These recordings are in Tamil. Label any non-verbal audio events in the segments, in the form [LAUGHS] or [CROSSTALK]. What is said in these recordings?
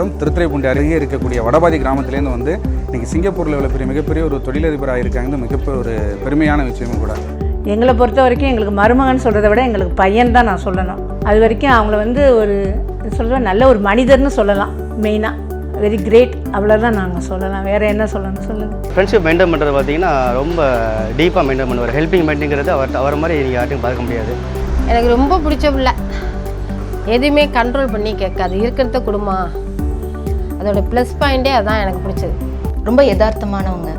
மாவட்டம் திருத்துறைப்பூண்டி அருகே இருக்கக்கூடிய வடபாதி கிராமத்திலேருந்து வந்து இன்னைக்கு சிங்கப்பூரில் இவ்வளோ பெரிய மிகப்பெரிய ஒரு தொழிலதிபராக இருக்காங்க மிகப்பெரிய ஒரு பெருமையான விஷயமும் கூட. எங்களை பொறுத்த வரைக்கும் எங்களுக்கு மருமகன் சொல்கிறத விட எங்களுக்கு பையன் தான் நான் சொல்லணும். அது வரைக்கும் அவங்கள வந்து ஒரு சொல்லுவேன் நல்ல ஒரு மனிதர்னு சொல்லலாம் மெயினாக வெரி கிரேட் அவ்வளோதான் நாங்கள் சொல்லலாம். வேறு என்ன சொல்லணும் சொல்லுங்கள் ஃப்ரெண்ட்ஷிப் மெயின்டைன் பண்ணுறது பார்த்தீங்கன்னா ரொம்ப டீப்பாக மெயின்டைன் பண்ணுவார். ஹெல்பிங் மெயின்டைங்கிறது அவர் அவர் மாதிரி நீங்கள் யார்ட்டையும் பார்க்க முடியாது. எனக்கு ரொம்ப பிடிச்ச பிள்ளை. எதுவுமே கண்ட்ரோல் பண்ணி கேட்காது. இருக்கிறத குடுமா அதோட ப்ளஸ் பாயிண்டே அதான் எனக்கு பிடிச்சது. ரொம்ப யதார்த்தமானவங்க.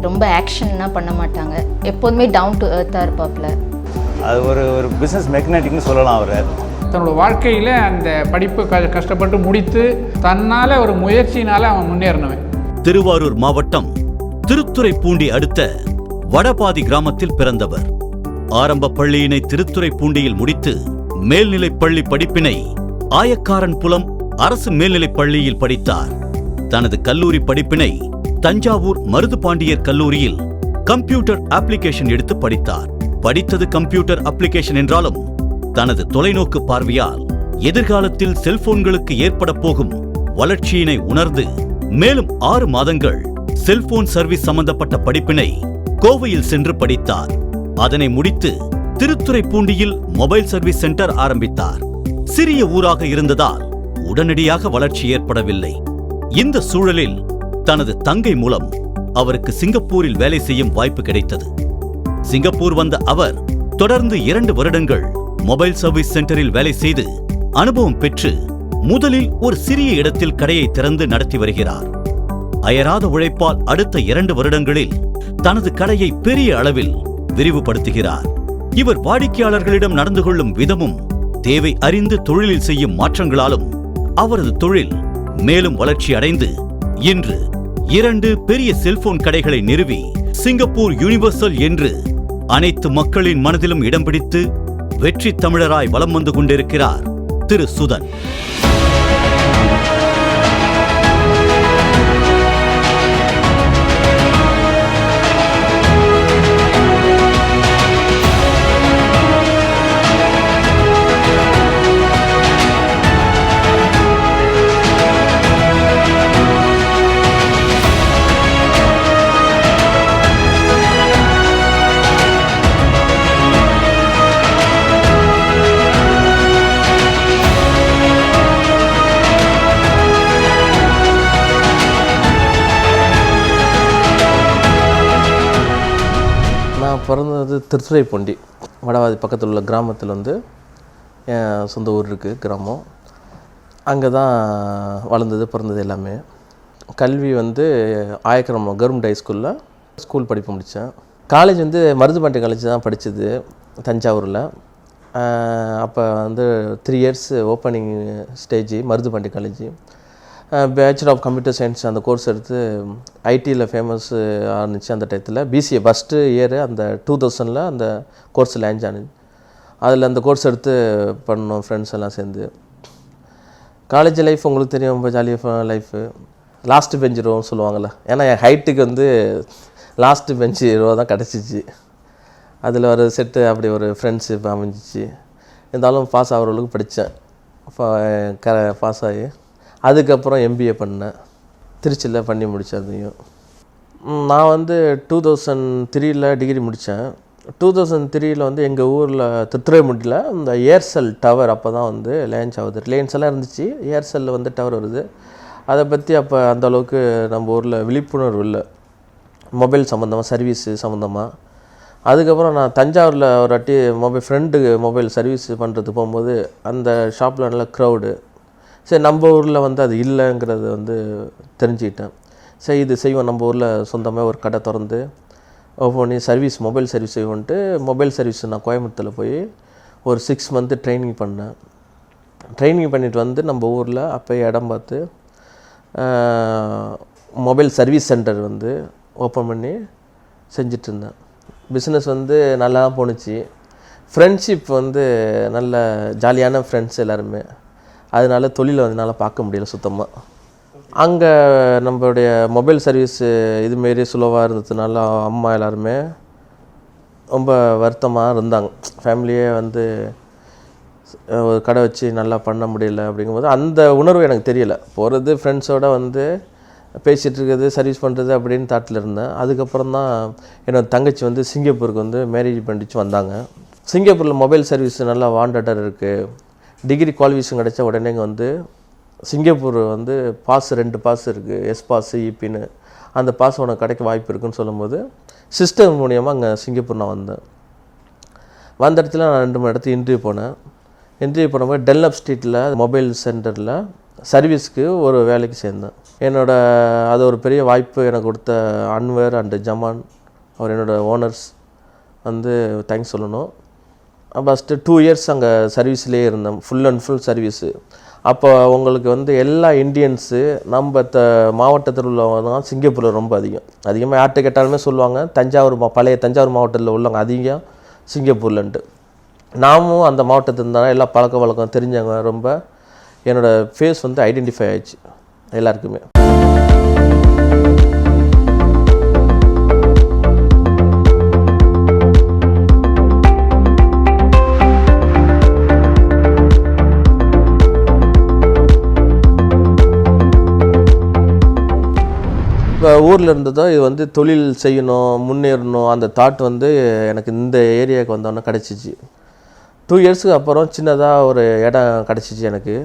ரொம்ப ஆக்ஷன்னா பண்ண மாட்டாங்க. எப்போதுமே டவுன் டு எர்த்தாக இருப்பாப்புல அது ஒரு ஒரு பிஸ்னஸ் மெக்னட்டிக்னு சொல்லலாம் அவரை. தன்னோட வாழ்க்கையில் அந்த படிப்பு க கஷ்டப்பட்டு முடித்து தன்னால் ஒரு முயற்சினால் அவன் முன்னேறினவன். திருவாரூர் மாவட்டம் திருத்துறைப்பூண்டி அடுத்த வடபாதி கிராமத்தில் பிறந்தவர். ஆரம்ப பள்ளியினை திருத்துறைப்பூண்டியில் முடித்து மேல்நிலைப் பள்ளி படிப்பினை ஆயக்காரன் புலம் அரசு மேல்நிலைப் பள்ளியில் படித்தார். தனது கல்லூரி படிப்பினை தஞ்சாவூர் மருதுபாண்டியர் கல்லூரியில் கம்ப்யூட்டர் அப்ளிகேஷன் எடுத்து படித்தார். படித்தது கம்ப்யூட்டர் அப்ளிகேஷன் என்றாலும் தனது தொலைநோக்கு பார்வையால் எதிர்காலத்தில் செல்போன்களுக்கு ஏற்பட போகும் வளர்ச்சியினை உணர்ந்து மேலும் ஆறு மாதங்கள் செல்போன் சர்வீஸ் சம்பந்தப்பட்ட படிப்பினை கோவையில் சென்று படித்தார். அதனை முடித்து திருத்துறைப்பூண்டியில் மொபைல் சர்வீஸ் சென்டர் ஆரம்பித்தார். சிறிய ஊராக இருந்ததால் உடனடியாக வளர்ச்சி ஏற்படவில்லை. இந்த சூழலில் தனது தங்கை மூலம் அவருக்கு சிங்கப்பூரில் வேலை செய்யும் வாய்ப்பு கிடைத்தது. சிங்கப்பூர் வந்த அவர் தொடர்ந்து இரண்டு வருடங்கள் மொபைல் சர்வீஸ் சென்டரில் வேலை செய்து அனுபவம் பெற்று முதலில் ஒரு சிறிய இடத்தில் கடையை திறந்து நடத்தி வருகிறார். அயராத உழைப்பால் அடுத்த இரண்டு வருடங்களில் தனது கடையை பெரிய அளவில் விரிவுபடுத்துகிறார். இவர் வாடிக்கையாளர்களிடம் நடந்து கொள்ளும் விதமும் தேவை அறிந்து தொழிலில் செய்யும் மாற்றங்களாலும் அவரது தொழில் மேலும் வளர்ச்சி அடைந்து இன்று இரண்டு பெரிய செல்போன் கடைகளை நிறுவி சிங்கப்பூர் யூனிவர்சல் என்று அனைத்து மக்களின் மனதிலும் இடம் பிடித்து வெற்றி தமிழராய் வலம் வந்து கொண்டிருக்கிறார் திரு சுதன். பிறந்தது திருத்துறைப்பூண்டி. வடவாதி பக்கத்தில் உள்ள கிராமத்தில் வந்து என் சொந்த ஊர் இருக்குது கிராமம். அங்கே தான் வளர்ந்தது பிறந்தது எல்லாமே. கல்வி வந்து ஆயக்கிரமம் கவர்மெண்ட் ஹை ஸ்கூலில் ஸ்கூல் படிப்பு முடித்தேன் காலேஜ் வந்து மருதுபாண்டி காலேஜ் தான் படித்தது தஞ்சாவூரில். அப்போ வந்து three years opening stage Maruthupandi college bachelor of computer science அந்த கோர்ஸ் எடுத்து ஐடியில் ஃபேமஸ் ஆனிச்சு அந்த டயத்தில் பிசிஏ ஃபஸ்ட்டு இயர் அந்த டூ தௌசண்டில் அந்த கோர்ஸ் லேஞ்ச் ஆனிச்சு அதில் அந்த கோர்ஸ் எடுத்து பண்ணோம் ஃப்ரெண்ட்ஸ் எல்லாம் சேர்ந்து. காலேஜ் லைஃப் உங்களுக்கு தெரியும் ரொம்ப ஜாலியாக லைஃபு லாஸ்ட் பெஞ்ச் ரோன்னு சொல்லுவாங்கள்ல ஏன்னா என் ஹைட்டுக்கு வந்து லாஸ்ட் பெஞ்சு ரோ தான் கிடச்சிச்சு. அதில் ஒரு செட்டு அப்படி ஒரு ஃப்ரெண்ட்ஷிப் அமைஞ்சிச்சு. இருந்தாலும் பாஸ் ஆகிறவங்களுக்கு அளவுக்கு படித்தேன் க பாஸ் ஆகி அதுக்கப்புறம் எம்பிஏ பண்ணேன். திருச்சியில் பண்ணி முடித்தேன் அதையும் நான் வந்து டூ தௌசண்ட் த்ரீயில் டிகிரி முடித்தேன் டூ தௌசண்ட் த்ரீயில் வந்து எங்கள் ஊரில் திருத்துறைமுட்டியில் இந்த ஏர்செல் டவர் அப்போ தான் வந்து லேன்ச் ஆகுது. ரிலையன்ஸ் எல்லாம் இருந்துச்சு. ஏர்செல்லில் வந்து டவர் வருது. அதை பற்றி அப்போ அந்த அளவுக்கு நம்ம ஊரில் விழிப்புணர்வு இல்லை. மொபைல் சம்மந்தமாக சர்வீஸு சம்மந்தமாக அதுக்கப்புறம் நான் தஞ்சாவூரில் ஒரு வாட்டி மொபைல் ஃப்ரெண்டு மொபைல் சர்வீஸ் பண்ணுறது போகும்போது அந்த ஷாப்பில் நல்ல க்ரௌடு சரி நம்ம ஊரில் வந்து அது இல்லைங்கிறது வந்து தெரிஞ்சுக்கிட்டேன். சரி இது செய்வோம். நம்ம ஊரில் சொந்தமாக ஒரு கடை திறந்து ஓப்பன் பண்ணி சர்வீஸ் மொபைல் சர்வீஸ் செய்வோன்ட்டு மொபைல் சர்வீஸ் நான் கோயம்புத்தூரில் போய் ஒரு சிக்ஸ் மந்த்து ட்ரைனிங் பண்ணேன். ட்ரைனிங் பண்ணிட்டு வந்து நம்ம ஊரில் அப்போயே இடம் பார்த்து மொபைல் சர்வீஸ் சென்டர் வந்து ஓப்பன் பண்ணி செஞ்சிட்ருந்தேன் பிஸ்னஸ் வந்து நல்லா தான் போணுச்சு. ஃப்ரெண்ட்ஷிப் வந்து நல்ல ஜாலியான ஃப்ரெண்ட்ஸ் எல்லாருமே. அதனால தொழிலை வந்து என்னால் பார்க்க முடியல சுத்தமாக அங்கே நம்மளுடைய மொபைல் சர்வீஸு இதுமாரி சுலவாக இருந்ததுனால அம்மா எல்லாருமே ரொம்ப வருத்தமாக இருந்தாங்க. ஃபேமிலியே வந்து ஒரு கடை வச்சு நல்லா பண்ண முடியல அப்படிங்கும்போது அந்த உணர்வு எனக்கு தெரியலை. போகிறது ஃப்ரெண்ட்ஸோட வந்து பேசிகிட்டு இருக்கிறது சர்வீஸ் பண்ணுறது அப்படின்னு தாட்டில் இருந்தேன். அதுக்கப்புறம் தான் என்னோட தங்கச்சி வந்து சிங்கப்பூருக்கு வந்து மேரேஜ் பண்ணிச்சு வந்தாங்க. சிங்கப்பூரில் மொபைல் சர்வீஸ் நல்லா வாண்டடாக இருக்குது டிகிரி குவாலிஃபிகேஷன் கிடைச்ச உடனே இங்கே வந்து சிங்கப்பூர் வந்து பாஸ் ரெண்டு பாஸ் இருக்குது எஸ் பாஸ் இபின்னு அந்த பாஸ் உனக்கு கிடைக்க வாய்ப்பு இருக்குன்னு சொல்லும்போது சிஸ்டம் மூலியமாக அங்கே சிங்கப்பூர் நான் வந்தேன். வந்த இடத்துல நான் ரெண்டு மூணு இடத்துக்கு இன்டர்வியூ போனேன். இன்டர்வியூ போனபோது டெல்லப் ஸ்ட்ரீட்டில் மொபைல் சென்டரில் சர்வீஸ்க்கு ஒரு வேலைக்கு சேர்ந்தேன். என்னோட அது ஒரு பெரிய வாய்ப்பு எனக்கு கொடுத்த அன்வர் அண்டு ஜமான் அவர் என்னோட ஓனர்ஸ் வந்து தேங்க்ஸ் சொல்லணும். ஃபஸ்ட்டு டூ இயர்ஸ் அங்கே சர்வீஸ்லேயே இருந்தேன். ஃபுல் அண்ட் ஃபுல் சர்வீஸு அப்போ உங்களுக்கு வந்து எல்லா இண்டியன்ஸு நம்ம த மாவட்டத்தில் உள்ளவங்க தான் சிங்கப்பூரில் ரொம்ப அதிகம். அதிகமாக யார்கிட்ட கேட்டாலுமே சொல்லுவாங்க தஞ்சாவூர் மா பழைய தஞ்சாவூர் மாவட்டத்தில் உள்ளவங்க அதிகம் சிங்கப்பூர்லன்ட்டு. நாமும் அந்த மாவட்டத்தில் இருந்தாலும் எல்லா பழக்க வழக்கம் தெரிஞ்சவங்க ரொம்ப என்னோடய ஃபேஸ் வந்து ஐடென்டிஃபை ஆயிடுச்சு எல்லாருக்குமே. இப்போ ஊரில் தான் இது வந்து தொழில் செய்யணும் முன்னேறணும். அந்த தாட் வந்து எனக்கு இந்த ஏரியாவுக்கு வந்தோன்னே கிடச்சிச்சு. டூ இயர்ஸுக்கு அப்புறம் சின்னதாக ஒரு இடம் கிடச்சிச்சு எனக்கு.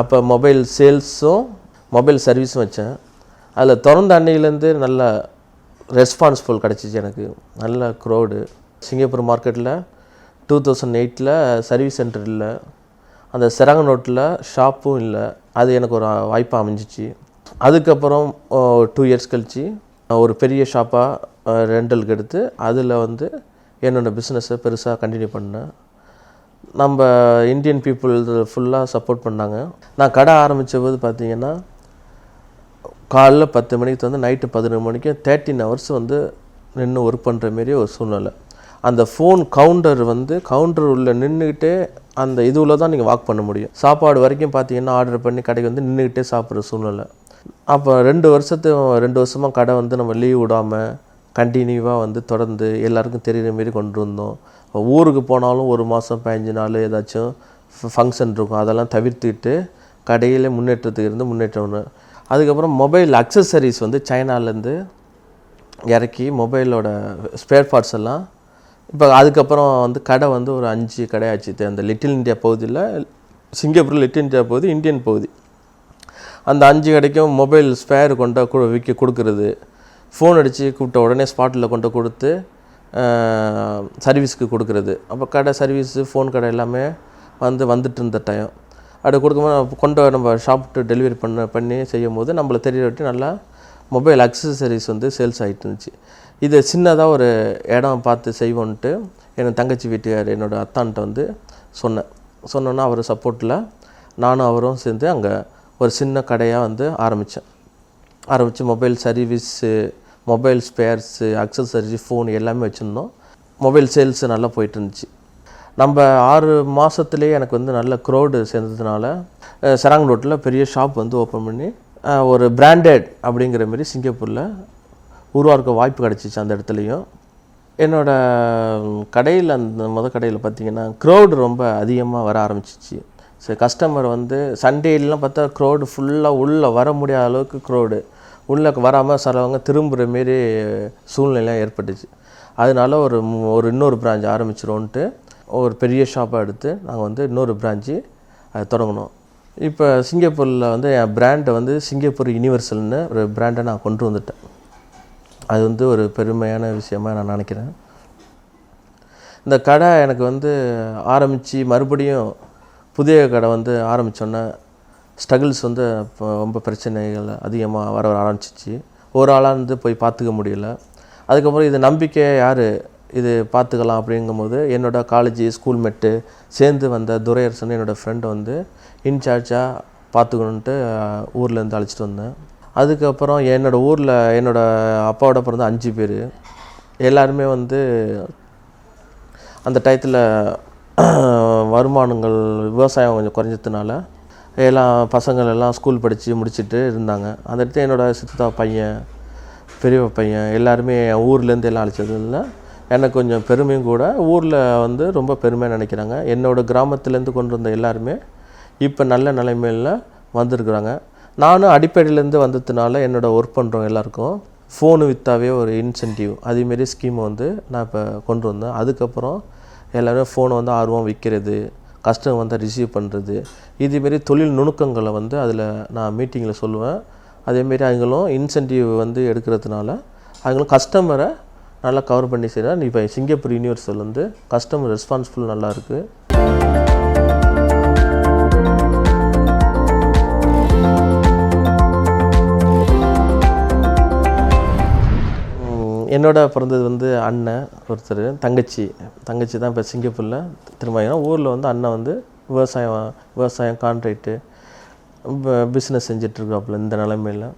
அப்போ மொபைல் சேல்ஸும் மொபைல் சர்வீஸும் வச்சேன். அதில் திறந்த அன்னையிலேருந்து நல்ல ரெஸ்பான்ஸ்ஃபுல் கிடச்சிச்சு எனக்கு. நல்ல க்ரௌடு சிங்கப்பூர் மார்க்கெட்டில் டூ தௌசண்ட் எயிட்டில் சர்வீஸ் சென்டர் இல்லை. அந்த செரங்கனோட்டில் ஷாப்பும் இல்லை. அது எனக்கு ஒரு வாய்ப்பாக அமைஞ்சிச்சு. அதுக்கப்புறம் டூ இயர்ஸ் கழித்து ஒரு பெரிய ஷாப்பாக ரெண்டலுக்கு எடுத்து அதில் வந்து என்னோடய பிஸ்னஸை பெருசாக கண்டினியூ பண்ணேன். நம்ம இந்தியன் பீப்புள் ஃபுல்லாக சப்போர்ட் பண்ணாங்க. நான் கடை ஆரம்பித்த போது பார்த்தீங்கன்னா காலைல பத்து மணிக்கு வந்து நைட்டு பதினொரு மணிக்கு தேர்ட்டின் ஹவர்ஸ் வந்து நின்று ஒர்க் பண்ணுற மாரி ஒரு சூழ்நிலை. அந்த ஃபோன் கவுண்டர் வந்து கவுண்டர் உள்ள நின்றுக்கிட்டே அந்த இதுவில் தான் நீங்கள் வாக் பண்ண முடியும். சாப்பாடு வரைக்கும் பார்த்தீங்கன்னா ஆர்டர் பண்ணி கடைக்கு வந்து நின்றுக்கிட்டே சாப்பிட்ற சூழ்நிலை. அப்போ ரெண்டு வருஷத்து ரெண்டு வருஷமாக கடை வந்து நம்ம லீவ் விடாமல் கண்டினியூவாக வந்து தொடர்ந்து எல்லாருக்கும் தெரிகிற மாரி கொண்டு வந்தோம். இப்போ ஊருக்கு போனாலும் ஒரு மாதம் பதினஞ்சு நாள் ஏதாச்சும் ஃபங்க்ஷன் இருக்கும். அதெல்லாம் தவிர்த்துக்கிட்டு கடையில் முன்னேற்றத்துக்கு இருந்து முன்னேற்றம் ஒன்று அதுக்கப்புறம் மொபைல் அக்சசரிஸ் வந்து சைனாலேருந்து இறக்கி மொபைலோட ஸ்பேர் பார்ட்ஸ் எல்லாம் இப்போ அதுக்கப்புறம் வந்து கடை வந்து ஒரு அஞ்சு கடை ஆச்சு அந்த லிட்டில் இந்தியா பகுதியில் சிங்கப்பூர் லிட்டில் இந்தியா பகுதி இந்தியன் பகுதி. அந்த அஞ்சு கடைக்கும் மொபைல் ஸ்பேர் கொண்டு விற்க கொடுக்குறது. ஃபோன் அடித்து கூப்பிட்ட உடனே ஸ்பாட்டில் கொண்டு கொடுத்து சர்வீஸ்க்கு கொடுக்குறது. அப்போ கடை சர்வீஸு ஃபோன் கடை எல்லாமே வந்து வந்துட்டு இருந்த டைம் அப்படி கொடுக்கும்போது கொண்டு நம்ம ஷாப்ட்டு டெலிவரி பண்ண பண்ணி செய்யும் போது நம்மளை தெரிய விட்டு நல்லா மொபைல் அக்சசரிஸ் வந்து சேல்ஸ் ஆகிட்டு இருந்துச்சு. இது சின்னதாக ஒரு இடம் பார்த்து செய்வோன்ட்டு என் தங்கச்சி வீட்டுக்கார் என்னோடய அத்தான்ட்ட வந்து சொன்னேன். சொன்னோன்னா அவர் சப்போர்ட்டில் நானும் அவரும் சேர்ந்து அங்கே ஒரு சின்ன கடையாக வந்து ஆரம்பித்தேன் ஆரம்பித்து mobile service mobile spares accessories phone எல்லாமே வச்சுருந்தோம். மொபைல் சேல்ஸு நல்லா போயிட்டுருந்துச்சு. நம்ம ஆறு மாதத்துலேயே எனக்கு வந்து நல்ல க்ரௌடு சேர்ந்ததுனால சராங் ரோட்டில் பெரிய ஷாப் வந்து ஓப்பன் பண்ணி ஒரு பிராண்டட் அப்படிங்கிற மாரி சிங்கப்பூரில் உருவாக்க வாய்ப்பு கிடச்சிச்சு அந்த இடத்துலையும். என்னோடய கடையில் அந்த மொதல் கடையில் பார்த்தீங்கன்னா க்ரௌடு ரொம்ப அதிகமாக வர ஆரம்பிச்சிச்சு. சரி கஸ்டமர் வந்து சண்டேலாம் பார்த்தா க்ரௌடு ஃபுல்லாக உள்ளே வர முடியாத அளவுக்கு க்ரௌடு உள்ளே வராமல் சிலவங்க திரும்புகிற மாரி சூழ்நிலைலாம் ஏற்பட்டுச்சு. அதனால ஒரு ஒரு இன்னொரு பிரான்ச் ஆரம்பிச்சிரோன்ட்டு ஒரு பெரிய ஷாப்பாக எடுத்து நாங்கள் வந்து இன்னொரு பிரான்ச்சு அது தொடங்கினோம். இப்போ சிங்கப்பூரில் வந்து என் பிராண்டை வந்து சிங்கப்பூர் யூனிவர்சல்னு ஒரு பிராண்டை நான் கொண்டு வந்துட்டேன். அது வந்து ஒரு பெருமையான விஷயமா நான் நினைக்கிறேன். இந்த கடை எனக்கு வந்து ஆரம்பித்து மறுபடியும் புதிய கடை வந்து ஆரம்பித்தோன்னே ஸ்ட்ரகிள்ஸ் வந்து இப்போ ரொம்ப பிரச்சனைகள் அதிகமாக வர வர ஆரம்பிச்சிச்சு. ஒரு ஆளாக இருந்து போய் பார்த்துக்க முடியல. அதுக்கப்புறம் இது நம்பிக்கை யார் இது பார்த்துக்கலாம் அப்படிங்கும்போது என்னோடய காலேஜ் ஸ்கூல் மெட்டு சேர்ந்து வந்த துரையரசன் என்னோடய ஃப்ரெண்டு வந்து இன்சார்ஜாக பார்த்துக்கணுன்ட்டு ஊர்லேருந்து அழைச்சிட்டு வந்தேன். அதுக்கப்புறம் என்னோடய ஊரில் என்னோடய அப்பாவோட பிறந்த அஞ்சு பேர். எல்லாருமே வந்து அந்த டயத்தில் [CLEARS THROAT] வருமானங்கள் விவசாயம் கொஞ்சம் குறைஞ்சதுனால எல்லாம் பசங்கள் எல்லாம் ஸ்கூல் படித்து முடிச்சுட்டு இருந்தாங்க. அந்த இடத்துல என்னோடய சித்தா பையன் பெரிய பையன் எல்லாருமே என் ஊர்லேருந்து எல்லாம் அழைச்சதில்ல எனக்கு கொஞ்சம் பெருமையும் கூட. ஊரில் வந்து ரொம்ப பெருமையாக நினைக்கிறாங்க. என்னோடய கிராமத்துலேருந்து கொண்டு வந்த எல்லாருமே இப்போ நல்ல நிலைமையில் வந்திருக்குறாங்க. நானும் அடிப்படையிலேருந்து வந்ததுனால என்னோடய ஒர்க் பண்ணுறவங்க எல்லாருக்கும் ஃபோனு விற்றாவே ஒரு இன்சென்டிவ் அதேமாரி ஸ்கீமை வந்து நான் இப்போ கொண்டு வந்தேன். அதுக்கப்புறம் எல்லோரும் ஃபோனை வந்து ஆர்வம் விற்கிறது கஸ்டமர் வந்து ரிசீவ் பண்ணுறது இதுமாரி தொழில் நுணுக்கங்களை வந்து அதில் நான் மீட்டிங்கில் சொல்லுவேன். அதேமாரி அவங்களும் இன்சென்டிவ் வந்து எடுக்கிறதுனால அவங்களும் கஸ்டமரை நல்லா கவர் பண்ணி செய்கிறேன் இப்போ சிங்கப்பூர் யூனிவர்சல் வந்து கஸ்டமர் ரெஸ்பான்ஸ்ஃபுல் நல்லா இருக்குது என்னோட பிறந்தது வந்து அண்ணன் ஒருத்தர் தங்கச்சி. தங்கச்சி தான் இப்போ சிங்கப்பூரில் திரும்ப ஊரில் வந்து அண்ணன் வந்து விவசாயம் விவசாயம் கான்ட்ராக்டு பிஸ்னஸ் செஞ்சிட்ருக்காப்புல இந்த நிலமையில்.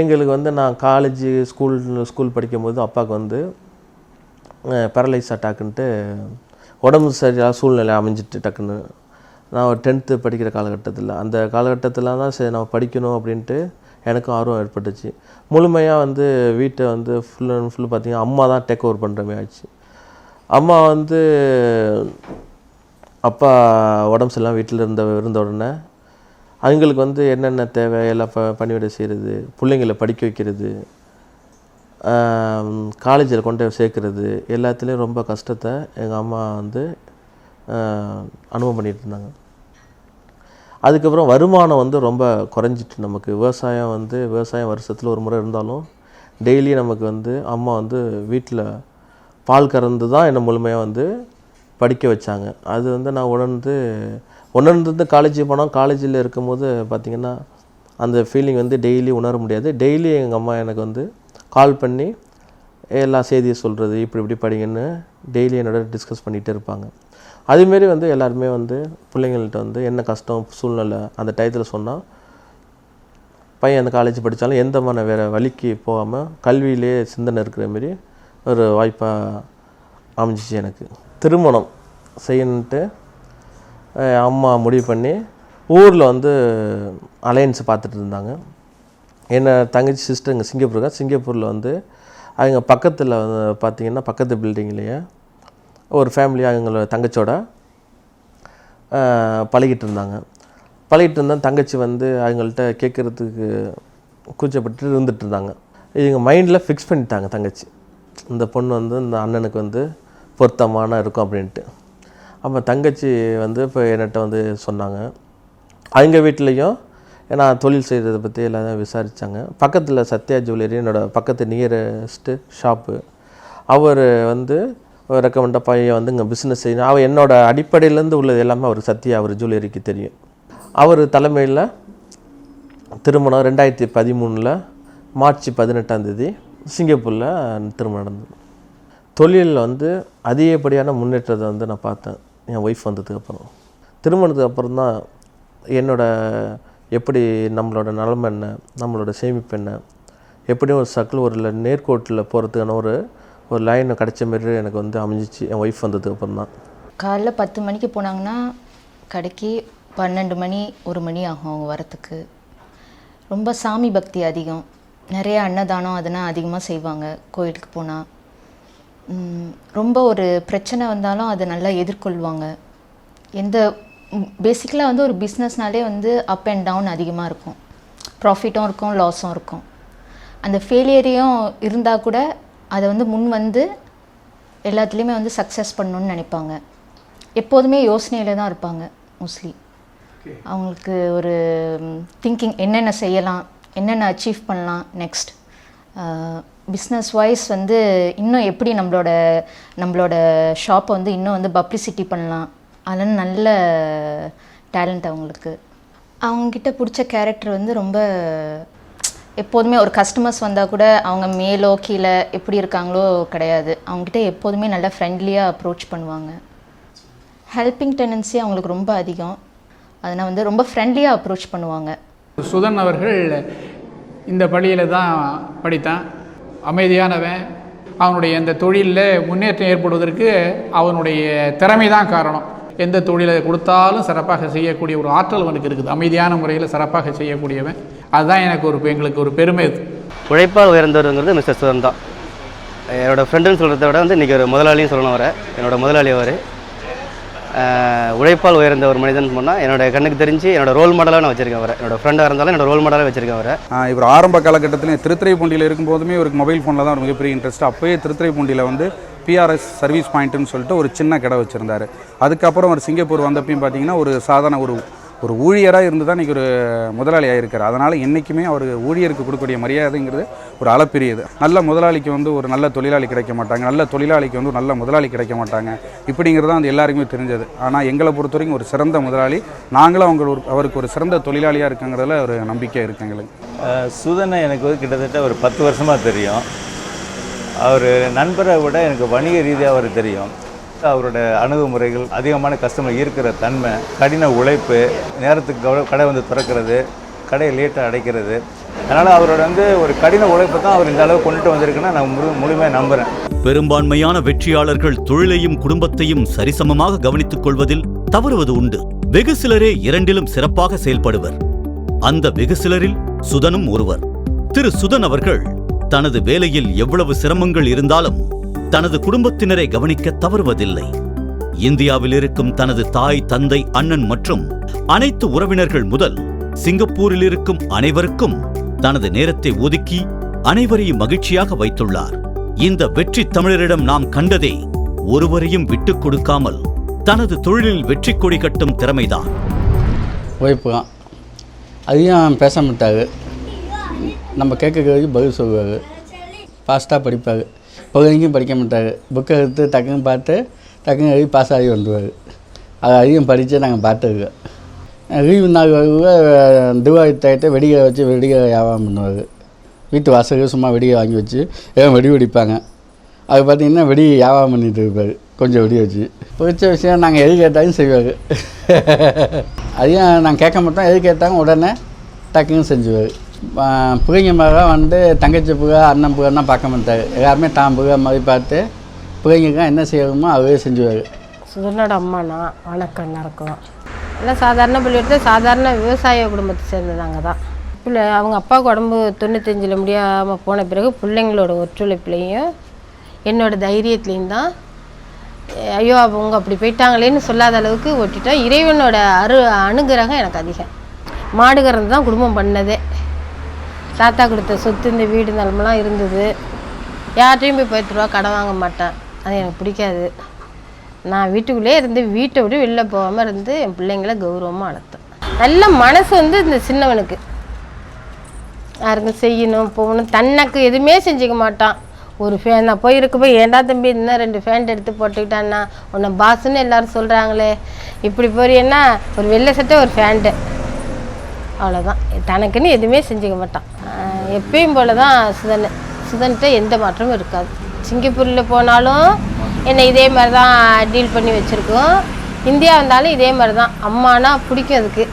எங்களுக்கு வந்து நான் காலேஜ் ஸ்கூல் ஸ்கூல் படிக்கும்போது அப்பாவுக்கு வந்து பேரலைஸ் அட்டாக்குன்ட்டு உடம்பு சரியாக சூழ்நிலை அமைஞ்சிட்டு டக்குன்னு. நான் ஒரு டென்த்து படிக்கிற காலகட்டத்தில். அந்த காலகட்டத்தில் தான் சரி நம்ம படிக்கணும் அப்படின்ட்டு எனக்கும் ஆர்வம் ஏற்பட்டுச்சு. முழுமையாக வந்து வீட்டை வந்து ஃபுல் அண்ட் ஃபுல் பார்த்திங்கன்னா அம்மா தான் டேக் ஓவர் பண்ணுற மாதிரி ஆச்சு அம்மா வந்து அப்பா உடம்பு சரியில்லாம வீட்டில் இருந்த இருந்த உடனே அவங்களுக்கு வந்து என்னென்ன தேவை எல்லாம் ப பணிவிட செய்கிறது பிள்ளைங்களை படிக்க வைக்கிறது காலேஜில் கொண்டு போய் சேர்க்குறது எல்லாத்துலேயும் ரொம்ப கஷ்டத்தை எங்கள் அம்மா வந்து அனுபவம் பண்ணிகிட்டு இருந்தாங்க. அதுக்கப்புறம் வருமானம் வந்து ரொம்ப குறைஞ்சிட்டு நமக்கு. விவசாயம் வந்து விவசாயம் வருஷத்தில் ஒரு முறை இருந்தாலும் டெய்லி நமக்கு வந்து அம்மா வந்து வீட்டில் பால் கறந்து தான் என்னை முழுமையாக வந்து படிக்க வச்சாங்க. அது வந்து நான் உணர்ந்து உணர்ந்து காலேஜ் போனோம். காலேஜில் இருக்கும்போது பார்த்திங்கன்னா அந்த ஃபீலிங் வந்து டெய்லி உணர முடியாது. டெய்லி எங்கள் அம்மா எனக்கு வந்து கால் பண்ணி எல்லா செய்தியை சொல்கிறது இப்படி இப்படி படிங்கன்னு டெய்லி என்னோட டிஸ்கஸ் பண்ணிகிட்டே இருப்பாங்க. அதேமாரி வந்து எல்லாருமே வந்து பிள்ளைங்கள்ட்ட வந்து என்ன கஷ்டம் சூழ்நிலை அந்த டயத்தில் சொன்னால் பையன் அந்த காலேஜ் படித்தாலும் எந்த மாதிரி வேறு வழிக்கு போகாமல் கல்வியிலே சிந்தனை இருக்கிற மாரி ஒரு வாய்ப்பாக அமைஞ்சிச்சு எனக்கு. திருமணம் செய்யணுன்ட்டு அம்மா முடிவு பண்ணி ஊரில் வந்து அலையன்ஸ் பார்த்துட்டு இருந்தாங்க. என்ன தங்கச்சி சிஸ்டர் இங்கே சிங்கப்பூர் சிங்கப்பூரில் வந்து அவங்க பக்கத்தில் வந்து பார்த்தீங்கன்னா பக்கத்து பில்டிங்லேயே ஒரு ஃபேமிலியாக அவங்களோட தங்கச்சியோட பழகிட்டு இருந்தாங்க பழகிட்டு இருந்தால் தங்கச்சி வந்து அவங்கள்ட்ட கேட்குறதுக்கு கூச்சப்பட்டு இருந்துட்டு இருந்தாங்க இவங்க மைண்டில் ஃபிக்ஸ் பண்ணிட்டாங்க தங்கச்சி. இந்த பொண்ணு வந்து இந்த அண்ணனுக்கு வந்து பொருத்தமான இருக்கும் அப்படின்ட்டு. அப்போ தங்கச்சி வந்து இப்போ என்கிட்ட வந்து சொன்னாங்க. அவங்க வீட்லேயும் நான் தொழில் செய்கிறத பற்றி எல்லாத்தையும் விசாரித்தாங்க பக்கத்தில் சத்யா ஜுவல்லரி என்னோட பக்கத்து நியரஸ்ட்டு ஷாப்பு அவர் வந்து ரெக்கமெண்டாக பையன் வந்து இங்கே பிஸ்னஸ் செய்யணும். அவர் என்னோட அடிப்படையிலேருந்து உள்ளது எல்லாமே அவர் சத்யா அவர் ஜுவல்லரிக்கு தெரியும். அவர் தலைமையில் திருமணம் ரெண்டாயிரத்தி பதிமூணில் மார்ச் பதினெட்டாந்தேதி சிங்கப்பூரில் திருமணம் நடந்தது. தொழிலில் வந்து அதிகப்படியான முன்னேற்றத்தை வந்து நான் பார்த்தேன். என் ஒய்ஃப் வந்ததுக்கப்புறம் திருமணத்துக்கு அப்புறம் தான் என்னோடய எப்படி நம்மளோட நிலமை என்ன நம்மளோட சேமிப்பு என்ன எப்படியும் ஒரு சர்க்கிள் ஒரு நேர்கோட்டில் போகிறதுக்கான ஒரு ஒரு லைன் கிடைச்ச மாரி எனக்கு வந்து அமைஞ்சிச்சு. என் ஒய்ஃப் வந்ததுக்கு அப்புறம் தான் காலைல பத்து மணிக்கு போனாங்கன்னா கடைக்கு பன்னெண்டு மணி ஒரு மணி ஆகும் அவங்க வரத்துக்கு. ரொம்ப சாமி பக்தி அதிகம். நிறைய அன்னதானம் அதெல்லாம் அதிகமாக செய்வாங்க கோயிலுக்கு போனால் ரொம்ப ஒரு பிரச்சனை வந்தாலும் அதை நல்லா எதிர்கொள்வாங்க. எந்த பேசிக்கலாக வந்து ஒரு பிஸ்னஸ்னாலே வந்து அப் அண்ட் டவுன் அதிகமாக இருக்கும். ப்ராஃபிட்டும் இருக்கும் லாஸும் இருக்கும். அந்த ஃபெயிலியரையும் இருந்தால் கூட அதை வந்து முன் வந்து எல்லாத்துலேயுமே வந்து சக்ஸஸ் பண்ணணும்னு நினைப்பாங்க. எப்போதுமே யோசனையில் தான் இருப்பாங்க மோஸ்ட்லி அவங்களுக்கு ஒரு திங்கிங் என்னென்ன செய்யலாம் என்னென்ன அச்சீவ் பண்ணலாம் நெக்ஸ்ட் பிஸ்னஸ் வைஸ் வந்து இன்னும் எப்படி நம்மளோட நம்மளோட ஷாப்பை வந்து இன்னும் வந்து பப்ளிசிட்டி பண்ணலாம் அதெல்லாம் நல்ல டேலண்ட் அவங்களுக்கு. அவங்கக்கிட்ட பிடிச்ச கேரக்டர் வந்து ரொம்ப எப்போதுமே ஒரு கஸ்டமர்ஸ் வந்தால் கூட அவங்க மேலோ கீழே எப்படி இருக்காங்களோ கிடையாது. அவங்ககிட்ட எப்போதுமே நல்லா ஃப்ரெண்ட்லியாக அப்ரோச் பண்ணுவாங்க. ஹெல்பிங் டெண்டன்சி அவங்களுக்கு ரொம்ப அதிகம். அதனால் வந்து ரொம்ப ஃப்ரெண்ட்லியாக அப்ரோச் பண்ணுவாங்க. சுதன் அவர்கள் இந்த பள்ளியில் தான் படித்தான். அமைதியானவன். அவனுடைய இந்த தொழிலில் முன்னேற்றம் ஏற்படுவதற்கு அவனுடைய திறமை தான் காரணம். எந்த தொழிலை கொடுத்தாலும் சிறப்பாக செய்யக்கூடிய ஒரு ஆற்றல் அவனுக்கு இருக்குது. அமைதியான முறையில் சிறப்பாக செய்யக்கூடியவன். அதுதான் எனக்கு ஒரு எங்களுக்கு ஒரு பெருமை உழைப்பால் உயர்ந்தவருங்கிறது மிஸ்டர் சுதன் தான். என்னோடய ஃப்ரெண்டுன்னு சொல்கிறத விட வந்து இன்றைக்கி ஒரு முதலாளியும் சொல்லணும் வர என்னோட முதலாளி அவர். உழைப்பால் உயர்ந்த ஒரு மனிதன் சொன்னால் என்னோட கண்ணுக்கு தெரிஞ்சு என்னோட ரோல் மாடலாக நான் வச்சிருக்கேன் அவரை. என்னோட ஃப்ரெண்டாக இருந்தாலும் என்னோட ரோல் மாடலாக வச்சிருக்கேன் அவரை. இவர் ஆரம்ப காலகட்டத்தில் திருத்துறைப்பூண்டியில் இருக்கும்போதுமே இவருக்கு மொபைல் ஃபோனில் தான் ஒரு மிகப்பெரிய இன்ட்ரெஸ்ட் அப்போயே திருத்துறைப்பூண்டியில் வந்து பிஆர்எஸ் சர்வீஸ் பாயிண்ட்டுன்னு சொல்லிட்டு ஒரு சின்ன கடை வச்சுருந்தார். அதுக்கப்புறம் அவர் சிங்கப்பூர் வந்தப்பையும் பார்த்தீங்கன்னா ஒரு சாதாரண ஒரு ஒரு ஊழியராக இருந்து தான் இன்றைக்கி ஒரு முதலாளி இருக்கார் அதனால் என்றைக்குமே அவர் ஊழியருக்கு கொடுக்கக்கூடிய மரியாதைங்கிறது ஒரு அளப்பெரியது. நல்ல முதலாளிக்கு வந்து ஒரு நல்ல தொழிலாளி கிடைக்க மாட்டாங்க. நல்ல தொழிலாளிக்கு வந்து ஒரு நல்ல முதலாளி கிடைக்க மாட்டாங்க. இப்படிங்கிறது தான் வந்து எல்லாருக்குமே தெரிஞ்சது. ஆனால் எங்களை பொறுத்த வரைக்கும் ஒரு சிறந்த முதலாளி. நாங்களும் அவங்க ஒரு அவருக்கு ஒரு சிறந்த தொழிலாளியாக இருக்குங்கிறதுல ஒரு நம்பிக்கை இருக்குது எங்களுக்கு. சுதனை எனக்கு வந்து கிட்டத்தட்ட ஒரு பத்து வருஷமாக தெரியும். அவர் நண்பரை விட எனக்கு வணிக ரீதியாக அவர் தெரியும். அவரோட அணுகுமுறைகள் அதிகமான கஸ்டமர் ஈர்க்கிற தன்மை கடின உழைப்பு நேரத்துக்கு கடை வந்து திறக்கிறது கடையை லேட்டாக அடைக்கிறது. அதனால் அவரோட வந்து ஒரு கடின உழைப்பை தான் அவர் இந்த அளவுக்கு கொண்டுட்டு வந்திருக்குன்னா நான் முழு முழுமையாக நம்புகிறேன் பெரும்பான்மையான வெற்றியாளர்கள் தொழிலையும் குடும்பத்தையும் சரிசமமாக கவனித்துக் கொள்வதில் தவறுவது உண்டு. வெகு சிலரே இரண்டிலும் சிறப்பாக செயல்படுவர். அந்த வெகு சிலரில் சுதனும் ஒருவர். திரு சுதன் அவர்கள் தனது வேலையில் எவ்வளவு சிரமங்கள் இருந்தாலும் தனது குடும்பத்தினரை கவனிக்க தவறுவதில்லை. இந்தியாவில் இருக்கும் தனது தாய் தந்தை அண்ணன் மற்றும் அனைத்து உறவினர்கள் முதல் சிங்கப்பூரில் இருக்கும் அனைவருக்கும் தனது நேரத்தை ஒதுக்கி அனைவரையும் மகிழ்ச்சியாக வைத்துள்ளார். இந்த வெற்றி தமிழரிடம் நாம் கண்டதே ஒருவரையும் விட்டுக் கொடுக்காமல் தனது தொழிலில் வெற்றி கொடி கட்டும் திறமைதான். ஒய்ஃபு தான். பேச மாட்டாரு. நம்ம கேட்கறதுக்கு பதில் சொல்லுவார். ஃபாஸ்ட்டாக படிப்பார். பகுதிக்கும் படிக்க மாட்டார். புக்கை எடுத்து டக்குன்னு பார்த்து டக்குன்னு எழுதி பாஸ் ஆகி வந்துடுவார் அதை அதிகம் படித்து நாங்கள் பார்த்துருக்கோம். லீவு நாள் வருவ தீபாவளி டயத்தை வெடிகை வச்சு வெடிகை வியாபாரம் பண்ணுவார். வீட்டு வாசலுக்கு சும்மா வெடிகை வாங்கி வச்சு ஏன் வெடி வெடிப்பாங்க. அது பார்த்தீங்கன்னா வெடி வியாபாரம் பண்ணிட்டு இருப்பார் கொஞ்சம் வெடி வச்சு. பிடிச்ச விஷயம் நாங்கள் எது கேட்டாலும் செய்வார். [LAUGHS] அதையும் நாங்கள் கேட்க மாட்டோம். எது கேட்டாலும் உடனே டக்குன்னு செஞ்சுவார். பிள்ளைங்க மேலே வந்து தங்கச்சி புகை அண்ணன் புகைன்னா பார்க்க மாட்டார். எல்லாருமே தான் புகை மாதிரி பார்த்து பிள்ளைங்களுக்கு என்ன செய்யணுமோ அவரே செஞ்சுவார். சுதனோட அம்மானா வணக்கம் எல்லாருக்கும் எல்லாம் சாதாரண பிள்ளைகிட்ட சாதாரண விவசாய குடும்பத்தை சேர்ந்ததாங்க தான். பிள்ளை அவங்க அப்பாவுக்கு உடம்பு தொண்ணூத்தஞ்சில் முடியாமல் போன பிறகு பிள்ளைங்களோட ஒற்றுழைப்புலையும் என்னோடய தைரியத்துலேயும் தான் ஐயோ அவங்க அப்படி போயிட்டாங்களேன்னு சொல்லாத அளவுக்கு ஓட்டிட்டோம் இறைவனோட அரு அனுகிரகம் எனக்கு அதிகம். மாடுகிறது தான் குடும்பம் பண்ணதே. தாத்தா கொடுத்த சொத்து இந்த வீடு நிலமெல்லாம் இருந்தது. யார்கிட்டையும் போய் பத்து ரூபா கடன் வாங்க மாட்டேன். அது எனக்கு பிடிக்காது. நான் வீட்டுக்குள்ளேயே இருந்து வீட்டை விட்டு வெளில போகாமல் இருந்து என் பிள்ளைங்களை கௌரவமாக வளர்த்தேன். நல்ல மனசு வந்து இந்த சின்னவனுக்கு. யாருக்கும் செய்யணும் போகணும் தன்னக்கு எதுவுமே செஞ்சுக்க மாட்டான். ஒரு ஃபேன் நான் போயிருக்க போய் ஏன்டா தம்பி இன்னும் ரெண்டு ஃபேண்ட் எடுத்து போட்டுக்கிட்டான்னா? உன்னை பாஸ்ன்னு எல்லாரும் சொல்கிறாங்களே இப்படி போறியன்னா ஒரு வெள்ளை சட்டை ஒரு ஃபேண்ட்டு அவ்வளோதான் தனக்குன்னு எதுவுமே செஞ்சுக்க மாட்டான். எப்பயும் போல தான் சுதன் சுதன்கிட்ட எந்த மாற்றமும் இருக்காது. சிங்கப்பூரில் போனாலும் என்னை இதே மாதிரி தான் டீல் பண்ணி வச்சுருக்கோம். இந்தியா வந்தாலும் இதே மாதிரி தான் அம்மானா பிடிக்கும் அதுக்கு.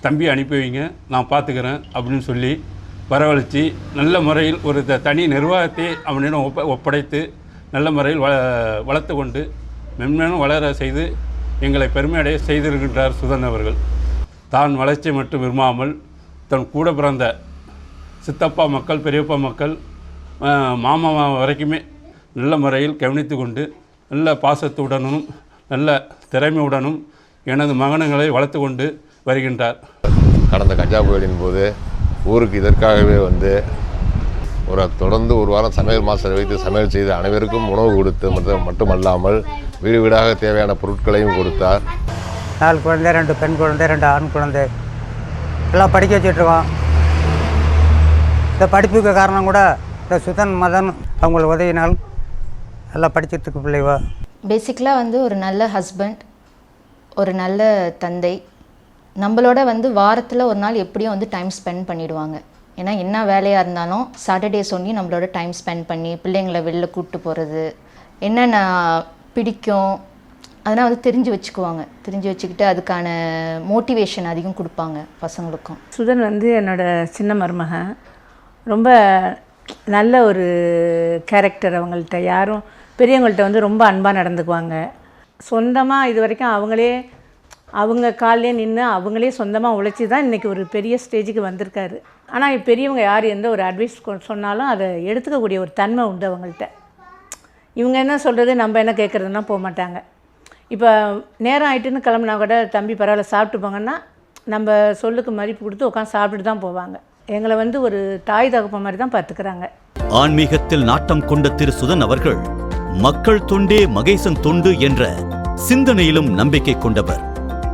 தம்பி அனுப்பி வைங்க நான் பார்த்துக்கிறேன் அப்படின்னு சொல்லி வரவழைச்சி நல்ல முறையில் ஒரு த- தனி நிர்வாகத்தை அவனிடம் ஒப்ப ஒப்படைத்து நல்ல முறையில் வள வளர்த்து கொண்டு மென்மேலும் வளர செய்து எங்களை பெருமையடைய செய்திருக்கின்றார் சுதன் அவர்கள். தான் வளர்ச்சி மட்டும் விரும்பாமல் தன் கூட பிறந்த சித்தப்பா மக்கள் பெரியப்பா மக்கள் மாமா வரைக்குமே நல்ல முறையில் கவனித்து கொண்டு நல்ல பாசத்துடனும் நல்ல திறமையுடனும் எனது மகனங்களை வளர்த்து கொண்டு வருகின்றார். கடந்த கஞ்சா புயலின் போது ஊருக்கு இதற்காகவே வந்து ஒரு தொடர்ந்து ஒரு வாரம் சமையல் மாஸ்டர் வைத்து சமையல் செய்து அனைவருக்கும் உணவு கொடுத்து மட்டுமல்லாமல் வீடு வீடாக தேவையான பொருட்களையும் கொடுத்தார். நாலு குழந்தை ரெண்டு பெண் குழந்தை ரெண்டு ஆண் குழந்தை. எல்லாம் படிக்க வச்சிட்ருக்கோம். இந்த படிப்புக்கு காரணம் கூட இந்த சுதன் மதன் அவங்களுக்கு உதவினால் நல்லா படிச்சிட்ருக்கு பிள்ளைவா. பேசிக்கலாக வந்து ஒரு நல்ல ஹஸ்பண்ட் ஒரு நல்ல தந்தை. நம்மளோட வந்து வாரத்தில் ஒரு நாள் எப்படியும் வந்து டைம் ஸ்பெண்ட் பண்ணிடுவாங்க. ஏன்னா என்ன வேலையாக இருந்தாலும் சாட்டர்டே சொல்லி நம்மளோட டைம் ஸ்பெண்ட் பண்ணி பிள்ளைங்களை வெளில கூப்பிட்டு போகிறது என்னென்ன பிடிக்கும் அதெல்லாம் வந்து தெரிஞ்சு வச்சுக்குவாங்க. தெரிஞ்சு வச்சுக்கிட்டு அதுக்கான மோட்டிவேஷன் அதிகம் கொடுப்பாங்க பசங்களுக்கும். சுதன் வந்து என்னோட சின்ன மருமகன். ரொம்ப நல்ல ஒரு கேரக்டர் அவங்கள்ட்ட. யாரும் பெரியவங்கள்ட்ட வந்து ரொம்ப அன்பாக நடந்துக்குவாங்க. சொந்தமாக இது வரைக்கும் அவங்களே அவங்க காலிலே நின்று அவங்களே சொந்தமாக உழைச்சி தான் இன்றைக்கி ஒரு பெரிய ஸ்டேஜுக்கு வந்திருக்காரு. ஆனால் பெரியவங்க யார் எந்த ஒரு அட்வைஸ் சொன்னாலும் அதை எடுத்துக்கக்கூடிய ஒரு தன்மை உண்டு அவங்கள்ட்ட. இவங்க என்ன சொல்கிறது நம்ம என்ன கேட்குறதுன்னா போக மாட்டாங்க. இப்போ நேரம் ஆயிட்டுன்னு கிளம்புனா கூட தம்பி பரவாயில்ல சாப்பிட்டு போங்கன்னா நம்ம சொல்லுக்கு மதிப்பு கொடுத்து உட்காந்து சாப்பிட்டுட்டு தான் போவாங்க. எங்களை வந்து ஒரு தாய் தகப்ப மாதிரி தான் பார்த்துக்கிறாங்க. ஆன்மீகத்தில் நாட்டம் கொண்ட திரு சுதன் அவர்கள் மக்கள் தொண்டே மகேசன் தொண்டு என்ற சிந்தனையிலும் நம்பிக்கை கொண்டவர்.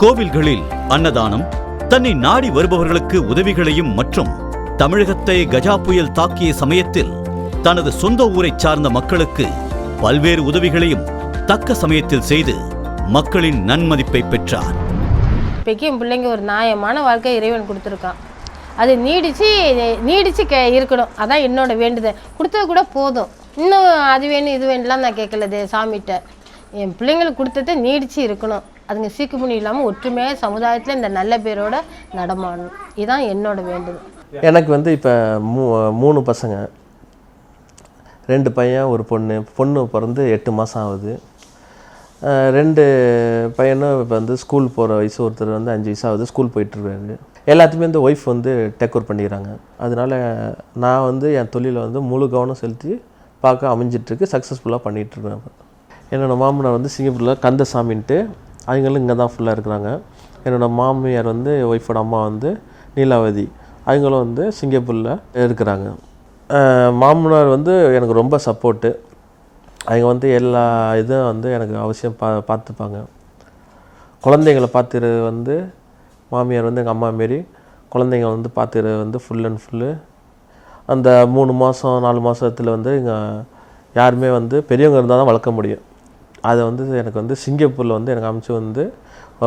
கோவில்களில் அன்னதானம் தன்னை நாடி வருபவர்களுக்கு உதவிகளையும் மற்றும் தமிழகத்தை கஜா புயல் தாக்கிய சமயத்தில் தனது சொந்த ஊரை சார்ந்த மக்களுக்கு பல்வேறு உதவிகளையும் தக்க சமயத்தில் செய்து மக்களின் நன்மதிப்பை பெற்றார். இப்போக்கி என் பிள்ளைங்க ஒரு நியாயமான வாழ்க்கை இறைவன் கொடுத்துருக்கான். அது நீடிச்சு நீடிச்சு கே இருக்கணும். அதான் என்னோட வேண்டுதல். கொடுத்தது கூட போதும். இன்னும் அது வேணும் இது வேணும்லாம் நான் கேட்கலது சாமிகிட்ட என் பிள்ளைங்களுக்கு கொடுத்ததை நீடிச்சு இருக்கணும். அதுங்க சீக்குமுனி இல்லாமல் ஒற்றுமையாக சமுதாயத்தில் இந்த நல்ல பேரோட நடமாடணும். இதுதான் என்னோட வேண்டுதல். எனக்கு வந்து இப்போ மூ மூணு பசங்க. ரெண்டு பையன் ஒரு பொண்ணு. பொண்ணு பிறந்து எட்டு மாதம் ஆகுது. ரெண்டு பையனும் இப்போ வந்து ஸ்கூல் போகிற வயசு ஒருத்தர் வந்து அஞ்சு வயசு ஆகுது ஸ்கூல் போயிட்டுருக்காரு எல்லாத்துக்குமே இந்த ஒய்ஃப் வந்து டேக் ஓவர் பண்ணிக்கிறாங்க. அதனால நான் வந்து என் தொழிலை வந்து முழு கவனம் செலுத்தி பார்க்க அமைஞ்சிட்ருக்கு சக்ஸஸ்ஃபுல்லாக பண்ணிகிட்ருக்கேன் என்னோடய மாமனார் வந்து சிங்கப்பூரில் கந்தசாமின்ட்டு அவங்களும் இங்கே தான் ஃபுல்லாக இருக்கிறாங்க. என்னோடய மாமியார் வந்து ஒய்ஃபோட அம்மா வந்து நீலாவதி அவங்களும் வந்து சிங்கப்பூரில் இருக்கிறாங்க. மாமனார் வந்து எனக்கு ரொம்ப சப்போர்ட்டு அவங்க வந்து எல்லா இதுவும் வந்து எனக்கு அவசியம் பா பார்த்துப்பாங்க. குழந்தைங்கள பார்த்துறது வந்து மாமியார் வந்து எங்கள் அம்மா மாரி குழந்தைங்க வந்து பார்த்துறது வந்து ஃபுல் அண்ட் ஃபுல்லு அந்த மூணு மாதம் நாலு மாதத்தில் வந்து இங்கே யாருமே வந்து பெரியவங்க இருந்தால் தான் வளர்க்க முடியும். அதை வந்து எனக்கு வந்து சிங்கப்பூரில் வந்து எனக்கு அமைச்சு வந்து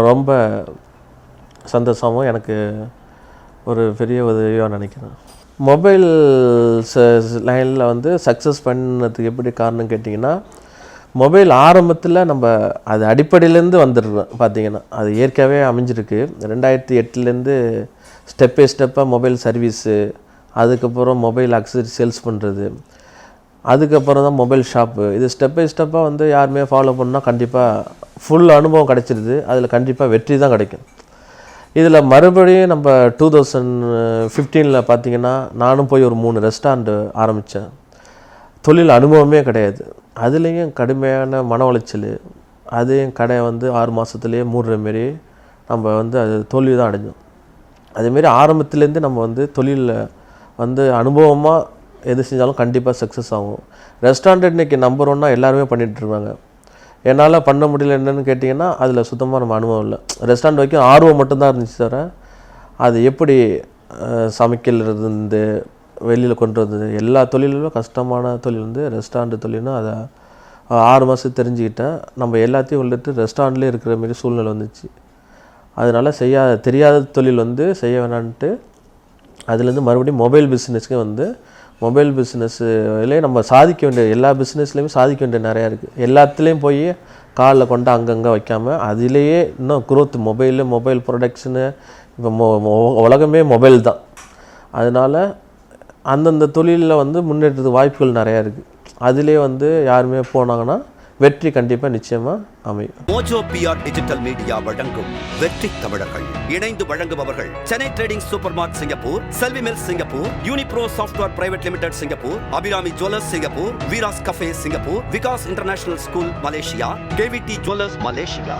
ரொம்ப சந்தோஷமும் எனக்கு ஒரு பெரிய உதவியாக நினைக்கிறேன். மொபைல் லைனில் வந்து சக்ஸஸ் பண்ணதுக்கு எப்படி காரணம் கேட்டிங்கன்னா மொபைல் ஆரம்பத்தில் நம்ம அது அடிப்படையிலேருந்து வந்துடுறோம் பார்த்தீங்கன்னா அது இயற்கையாகவே அமைஞ்சிருக்கு. ரெண்டாயிரத்தி எட்டுலேருந்து ஸ்டெப் பை ஸ்டெப்பாக மொபைல் சர்வீஸு அதுக்கப்புறம் மொபைல் அக்சரி சேல்ஸ் பண்ணுறது அதுக்கப்புறம் தான் மொபைல் ஷாப்பு இது ஸ்டெப் பை ஸ்டெப்பாக வந்து யாருமே ஃபாலோ பண்ணால் கண்டிப்பாக ஃபுல் அனுபவம் கிடச்சிருது. அதில் கண்டிப்பாக வெற்றி தான் கிடைக்கும். இதில் மறுபடியும் நம்ம டூ தௌசண்ட் ஃபிஃப்டீனில் பார்த்தீங்கன்னா நானும் போய் ஒரு மூணு ரெஸ்டாரண்ட்டு ஆரம்பித்தேன். தொழில் அனுபவமே கிடையாது. அதுலேயும் கடுமையான மன உளைச்சல். அதையும் கடை வந்து ஆறு மாதத்துலேயே மூடுற மாரி நம்ம வந்து அது தோல்வி தான் அடைஞ்சோம். அதேமாரி ஆரம்பத்துலேருந்து நம்ம வந்து தொழிலில் வந்து அனுபவமாக எது செஞ்சாலும் கண்டிப்பாக சக்ஸஸ் ஆகும். ரெஸ்டாரண்ட் இன்றைக்கி நம்பர் ஒன்னாக எல்லாருமே பண்ணிகிட்டு என்னால் பண்ண முடியல என்னென்னு கேட்டிங்கன்னா அதில் சுத்தமாக நம்ம அனுபவம் இல்லை. ரெஸ்டாரண்ட் வரைக்கும் ஆர்வம் மட்டும்தான் இருந்துச்சு தவிர அது எப்படி சமைக்கிறது வெளியில் கொண்டு வந்தது எல்லா தொழிலும் கஷ்டமான தொழில் வந்து ரெஸ்டாரண்ட் தொழில்னா அதை ஆறு மாதம் தெரிஞ்சுக்கிட்டேன். நம்ம எல்லாத்தையும் உள்ளிட்டு ரெஸ்டாரண்ட்லேயே இருக்கிற மாரி சூழ்நிலை வந்துச்சு. அதனால் செய்யாத தெரியாத தொழில் வந்து செய்ய வேணான்ட்டு அதுலேருந்து மறுபடியும் மொபைல் பிஸ்னஸ்க்கு வந்து மொபைல் பிஸ்னஸ்லேயே நம்ம சாதிக்க வேண்டிய எல்லா பிஸ்னஸ்லேயுமே சாதிக்க வேண்டிய நிறையா இருக்குது எல்லாத்துலேயும் போய் காலில் கொண்டு அங்கங்கே வைக்காமல் அதிலேயே இன்னும் குரோத் மொபைலு மொபைல் ப்ரொடக்ஷனு இப்போ மொ உலகமே மொபைல் தான். அதனால் அந்தந்த தொழிலில் வந்து முன்னேற்றத்துக்கு வாய்ப்புகள் நிறையா இருக்குது அதிலே வந்து யாருமே போனாங்கன்னா வெற்றி கண்டிப்பாக நிச்சயமாக அமையும். மோஜோ பிஆர் டிஜிட்டல் மீடியா வழங்கும் வெற்றி தமிழர்கள். இணைந்து வழங்குபவர்கள் Chennai trading super mart Singapore Selvi mill Singapore Unipro software private limited Singapore Abirami jewellers Singapore Veera's café Singapore Vikas international school Malaysia KVD jewellers Malaysia.